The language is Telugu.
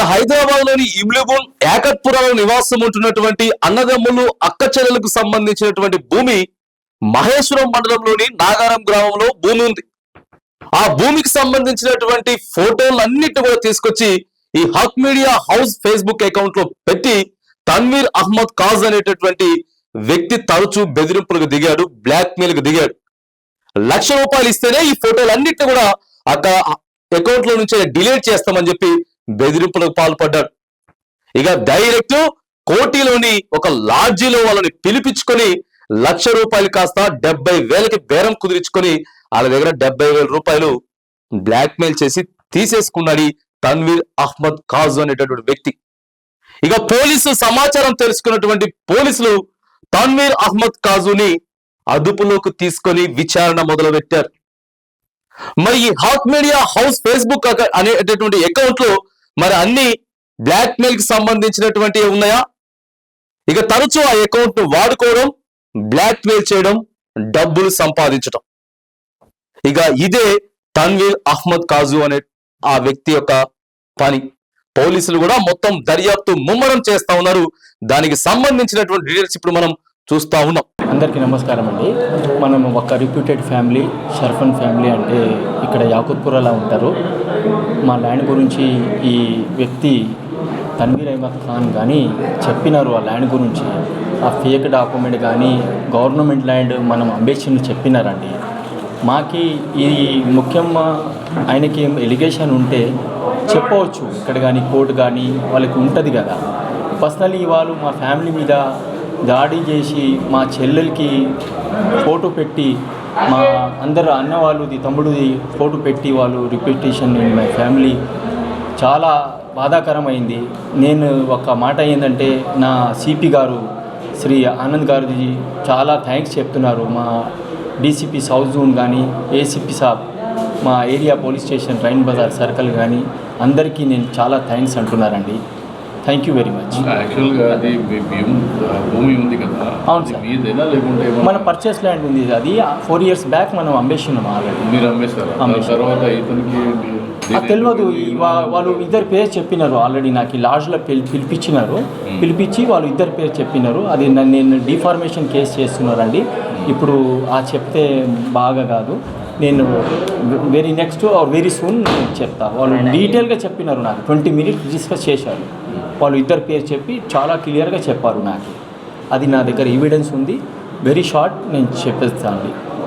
ఇక హైదరాబాద్లోని ఇమ్లిబుల్ ఏకత్పురాలో నివాసం ఉంటున్నటువంటి అన్నదమ్ములు అక్క చెల్లెలకు సంబంధించినటువంటి భూమి మహేశ్వరం మండలంలోని నాగారం గ్రామంలో భూమి ఉంది. ఆ భూమికి సంబంధించినటువంటి ఫోటోలన్నిటి కూడా తీసుకొచ్చి ఈ హక్ మీడియా హౌస్ ఫేస్బుక్ అకౌంట్లో పెట్టి తన్వీర్ అహ్మద్ కాజ్ అనేటటువంటి వ్యక్తి తరచూ బెదిరింపులకు దిగాడు బ్లాక్ మెయిల్కు దిగాడు. లక్ష రూపాయలు ఇస్తేనే ఈ ఫోటోలు అన్నిటిని కూడా అక్కడ అకౌంట్లో నుంచి డిలీట్ చేస్తామని చెప్పి బెదిరింపులకు పాల్పడ్డాడు. ఇక డైరెక్ట్ కోటిలోని ఒక లాడ్జీలో వాళ్ళని పిలిపించుకొని లక్ష రూపాయలు కాస్త డెబ్బై వేలకి బేరం కుదిరించుకొని వాళ్ళ దగ్గర డెబ్బై వేల రూపాయలు బ్లాక్మెయిల్ చేసి తీసేసుకున్నాడు తన్వీర్ అహ్మద్ కాజు అనేటటువంటి వ్యక్తి. ఇక పోలీసు సమాచారం తెలుసుకున్నటువంటి పోలీసులు తన్వీర్ అహ్మద్ ఖాజుని అదుపులోకి తీసుకొని విచారణ మొదలు పెట్టారు మరి ఈ హాక్ మీడియా హౌస్ ఫేస్బుక్ అక- అనేటటువంటి అకౌంట్లో మరి అన్ని బ్లాక్ మెయిల్కి సంబంధించినటువంటి ఉన్నాయా ఇక తరచూ ఆ అకౌంట్ను వాడుకోవడం బ్లాక్ మెయిల్ చేయడం డబ్బులు సంపాదించడం ఇక ఇదే తన్వీర్ అహ్మద్ కాజు అనే ఆ వ్యక్తి యొక్క పని. పోలీసులు కూడా మొత్తం దర్యాప్తు ముమ్మరం చేస్తా ఉన్నారు. దానికి సంబంధించినటువంటి డీటెయిల్స్ ఇప్పుడు మనం చూస్తా ఉన్నాం. అందరికీ నమస్కారం అండి. మనం ఒక రిప్యూటెడ్ ఫ్యామిలీ షర్ఫన్ ఫ్యామిలీ అంటే ఇక్కడ యాకుత్పురలా ఉంటారు. మా ల్యాండ్ గురించి ఈ వ్యక్తి తన్వీర్ అహ్మద్ ఖాన్ కానీ చెప్పినారు ఆ ల్యాండ్ గురించి. ఆ ఫేక్ డాక్యుమెంట్ కానీ గవర్నమెంట్ ల్యాండ్ మనం అంబేషన్ చెప్పినారండి. మాకి ఇది ముఖ్యంగా ఆయనకి ఎలిగేషన్ ఉంటే చెప్పవచ్చు. ఇక్కడ కానీ కోర్టు కానీ వాళ్ళకి ఉంటుంది కదా. పర్సనలీ వాళ్ళు మా ఫ్యామిలీ మీద దాడి చేసి మా చెల్లెలకి ఫోటో పెట్టి మా అందరు అన్న వాళ్ళది తమ్ముడిది ఫోటో పెట్టి వాళ్ళు రిపిటేషన్ మై ఫ్యామిలీ. చాలా బాధాకరమైంది. నేను ఒక మాట ఏంటంటే నా సిపి గారు శ్రీ ఆనంద్ గారిది చాలా థ్యాంక్స్ చెప్తున్నారు. మా డీసీపీ సౌత్ జోన్ కానీ ఏసీపీ సాబ్ మా area police station Rain Bazar circle కానీ అందరికీ నేను చాలా థ్యాంక్స్ అంటున్నారండి. థ్యాంక్ యూ వెరీ మచ్ యాక్చువల్గా అది భీమ్ ఉంది కదా. అవును సార్. లేకుంటే మన పర్చేస్ ల్యాండ్ ఉంది. అది ఫోర్ ఇయర్స్ బ్యాక్ మనం అమ్మేస్తున్నాం ఆల్రెడీ మీరు అమ్మేస్తారా. తర్వాత ఇతనికి తెలియదు వాళ్ళు ఇద్దరు పేరు చెప్పినారు ఆల్రెడీ నాకు ఈ లాడ్జ్లో పిలి పిలిపించినారు. పిలిపించి వాళ్ళు ఇద్దరు పేరు చెప్పినారు. అది నన్ను నేను డిఫార్మేషన్ కేసు చేస్తున్నారండి ఇప్పుడు ఆ చెప్తే బాగా కాదు. నేను very next or very soon చెప్తా. వాళ్ళు డీటెయిల్గా చెప్పినారు నాకు. ట్వంటీ మినిట్స్ డిస్కస్ చేశారు. వాళ్ళు ఇద్దరు పేరు చెప్పి చాలా క్లియర్గా చెప్పారు నాకు. అది నా దగ్గర ఎవిడెన్స్ ఉంది. వెరీ షార్ట్ నేను చెప్పేస్తాను.